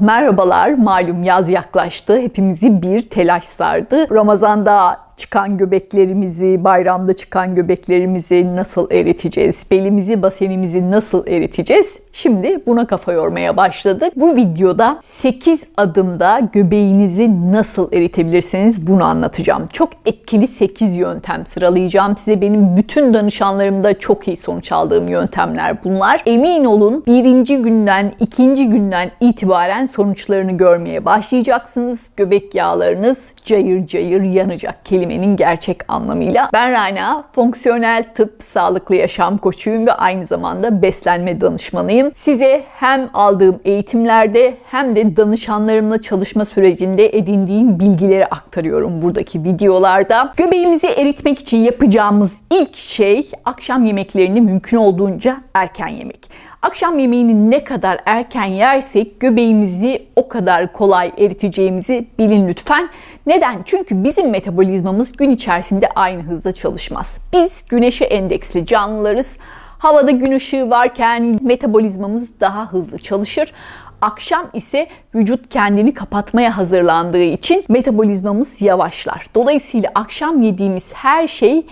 Merhabalar, malum yaz yaklaştı. Hepimizi bir telaş sardı. Ramazan'da çıkan göbeklerimizi, bayramda çıkan göbeklerimizi nasıl eriteceğiz? Belimizi, basenimizi nasıl eriteceğiz? Şimdi buna kafa yormaya başladık. Bu videoda 8 adımda göbeğinizi nasıl eritebilirsiniz bunu anlatacağım. Çok etkili 8 yöntem sıralayacağım size. Benim bütün danışanlarımda çok iyi sonuç aldığım yöntemler bunlar. Emin olun birinci günden, ikinci günden itibaren sonuçlarını görmeye başlayacaksınız. Göbek yağlarınız cayır cayır yanacak kelimenin gerçek anlamıyla. Ben Rana, fonksiyonel tıp, sağlıklı yaşam koçuyum ve aynı zamanda beslenme danışmanıyım. Size hem aldığım eğitimlerde hem de danışanlarımla çalışma sürecinde edindiğim bilgileri aktarıyorum buradaki videolarda. Göbeğimizi eritmek için yapacağımız ilk şey akşam yemeklerini mümkün olduğunca erken yemek. Akşam yemeğini ne kadar erken yersek göbeğimizi o kadar kolay eriteceğimizi bilin lütfen. Neden? Çünkü bizim metabolizmamız gün içerisinde aynı hızda çalışmaz. Biz güneşe endeksli canlılarız. Havada gün ışığı varken metabolizmamız daha hızlı çalışır. Akşam ise vücut kendini kapatmaya hazırlandığı için metabolizmamız yavaşlar. Dolayısıyla akşam yediğimiz her şey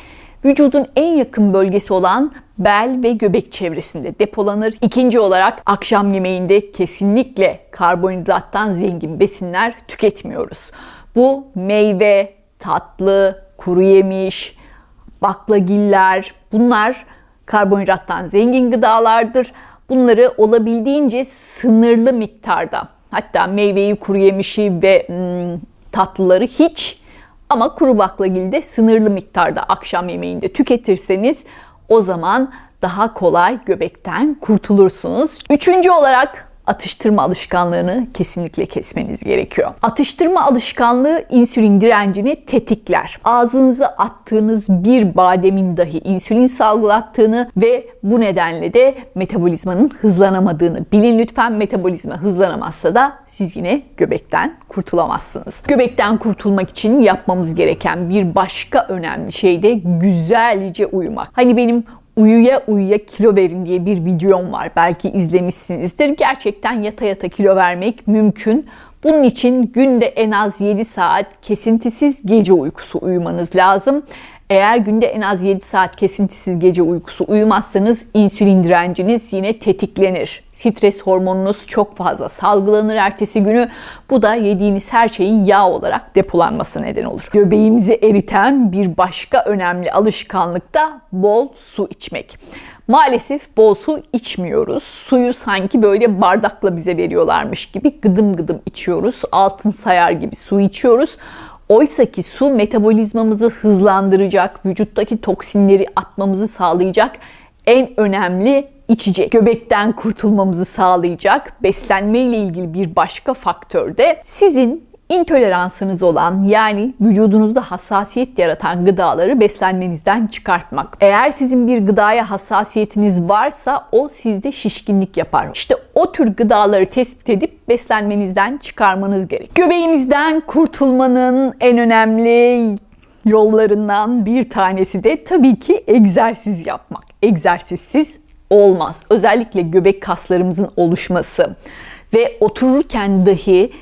vücudun en yakın bölgesi olan bel ve göbek çevresinde depolanır. İkinci olarak akşam yemeğinde kesinlikle karbonhidrattan zengin besinler tüketmiyoruz. Bu meyve, tatlı, kuru yemiş, baklagiller bunlar karbonhidrattan zengin gıdalardır. Bunları olabildiğince sınırlı miktarda hatta meyveyi, kuru yemişi ve hmm, tatlıları hiç ama kuru baklagili de sınırlı miktarda akşam yemeğinde tüketirseniz o zaman daha kolay göbekten kurtulursunuz. Üçüncü olarak atıştırma alışkanlığını kesinlikle kesmeniz gerekiyor. Atıştırma alışkanlığı insülin direncini tetikler. Ağzınıza attığınız bir bademin dahi insülin salgılattığını ve bu nedenle de metabolizmanın hızlanamadığını bilin lütfen. Metabolizma hızlanamazsa da siz yine göbekten kurtulamazsınız. Göbekten kurtulmak için yapmamız gereken bir başka önemli şey de güzelce uyumak. Hani benim uyuya uyuya kilo verin diye bir videom var. Belki izlemişsinizdir. Gerçekten yata yata kilo vermek mümkün. Bunun için günde en az 7 saat kesintisiz gece uykusu uyumanız lazım. Eğer günde en az 7 saat kesintisiz gece uykusu uyumazsanız insülin direnciniz yine tetiklenir. Stres hormonunuz çok fazla salgılanır ertesi günü. Bu da yediğiniz her şeyin yağ olarak depolanması neden olur. Göbeğimizi eriten bir başka önemli alışkanlık da bol su içmek. Maalesef bol su içmiyoruz. Suyu sanki böyle bardakla bize veriyorlarmış gibi gıdım gıdım içiyoruz. Altın sayar gibi su içiyoruz. Oysa ki su metabolizmamızı hızlandıracak, vücuttaki toksinleri atmamızı sağlayacak en önemli içecek. Göbekten kurtulmamızı sağlayacak beslenme ile ilgili bir başka faktör de sizin intoleransınız olan yani vücudunuzda hassasiyet yaratan gıdaları beslenmenizden çıkartmak. Eğer sizin bir gıdaya hassasiyetiniz varsa o sizde şişkinlik yapar. İşte o tür gıdaları tespit edip beslenmenizden çıkarmanız gerek. Göbeğinizden kurtulmanın en önemli yollarından bir tanesi de tabii ki egzersiz yapmak. Egzersizsiz olmaz. Özellikle göbek kaslarımızın oluşması ve otururken dahi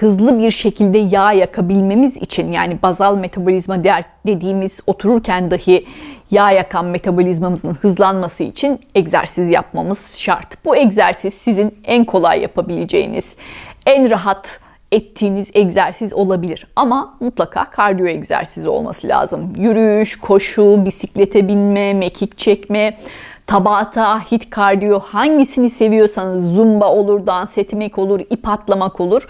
hızlı bir şekilde yağ yakabilmemiz için yani bazal metabolizma dediğimiz otururken dahi yağ yakan metabolizmamızın hızlanması için egzersiz yapmamız şart. Bu egzersiz sizin en kolay yapabileceğiniz, en rahat ettiğiniz egzersiz olabilir. Ama mutlaka kardiyo egzersizi olması lazım. Yürüyüş, koşu, bisiklete binme, mekik çekme, tabata, hit kardiyo hangisini seviyorsanız zumba olur, dans etmek olur, ip atlamak olur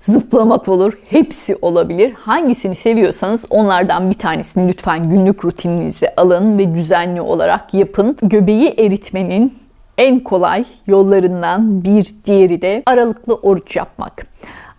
zıplamak olur. Hepsi olabilir. Hangisini seviyorsanız onlardan bir tanesini lütfen günlük rutininize alın ve düzenli olarak yapın. Göbeği eritmenin en kolay yollarından bir diğeri de aralıklı oruç yapmak.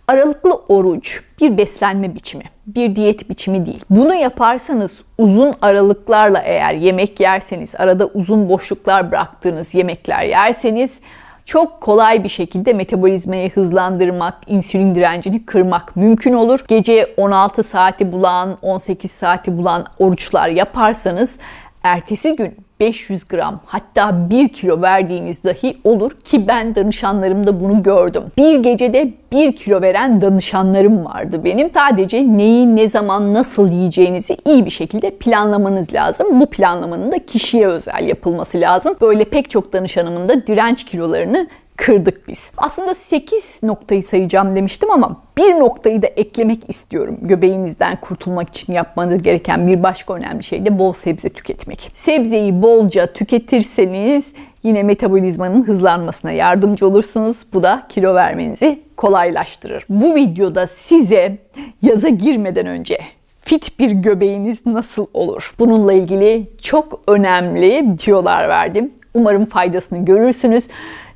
Aralıklı oruç bir beslenme biçimi, bir diyet biçimi değil. Bunu yaparsanız uzun aralıklarla eğer yemek yerseniz, arada uzun boşluklar bıraktığınız yemekler yerseniz çok kolay bir şekilde metabolizmayı hızlandırmak, insülin direncini kırmak mümkün olur. Gece 16 saati bulan, 18 saati bulan oruçlar yaparsanız ertesi gün 500 gram hatta 1 kilo verdiğiniz dahi olur ki ben danışanlarımda bunu gördüm. Bir gecede 1 kilo veren danışanlarım vardı benim. Sadece neyi, ne zaman, nasıl yiyeceğinizi iyi bir şekilde planlamanız lazım. Bu planlamanın da kişiye özel yapılması lazım. Böyle pek çok danışanımın da direnç kilolarını kırdık biz. Aslında 8 noktayı sayacağım demiştim ama bir noktayı da eklemek istiyorum. Göbeğinizden kurtulmak için yapmanız gereken bir başka önemli şey de bol sebze tüketmek. Sebzeyi bolca tüketirseniz yine metabolizmanın hızlanmasına yardımcı olursunuz. Bu da kilo vermenizi kolaylaştırır. Bu videoda size yaza girmeden önce fit bir göbeğiniz nasıl olur? Bununla ilgili çok önemli tüyolar verdim. Umarım faydasını görürsünüz.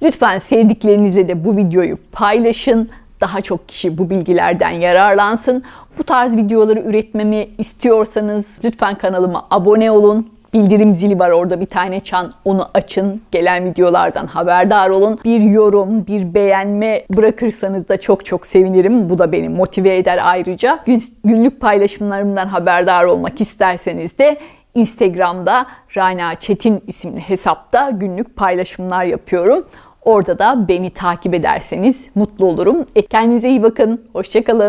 Lütfen sevdiklerinizle de bu videoyu paylaşın. Daha çok kişi bu bilgilerden yararlansın. Bu tarz videoları üretmemi istiyorsanız lütfen kanalıma abone olun. Bildirim zili var orada bir tane çan onu açın. Gelen videolardan haberdar olun. Bir yorum, bir beğenme bırakırsanız da çok çok sevinirim. Bu da beni motive eder ayrıca. Gün- Günlük paylaşımlarımdan haberdar olmak isterseniz de Instagram'da Rana Çetin isimli hesapta günlük paylaşımlar yapıyorum. Orada da beni takip ederseniz mutlu olurum. E, Kendinize iyi bakın. Hoşçakalın.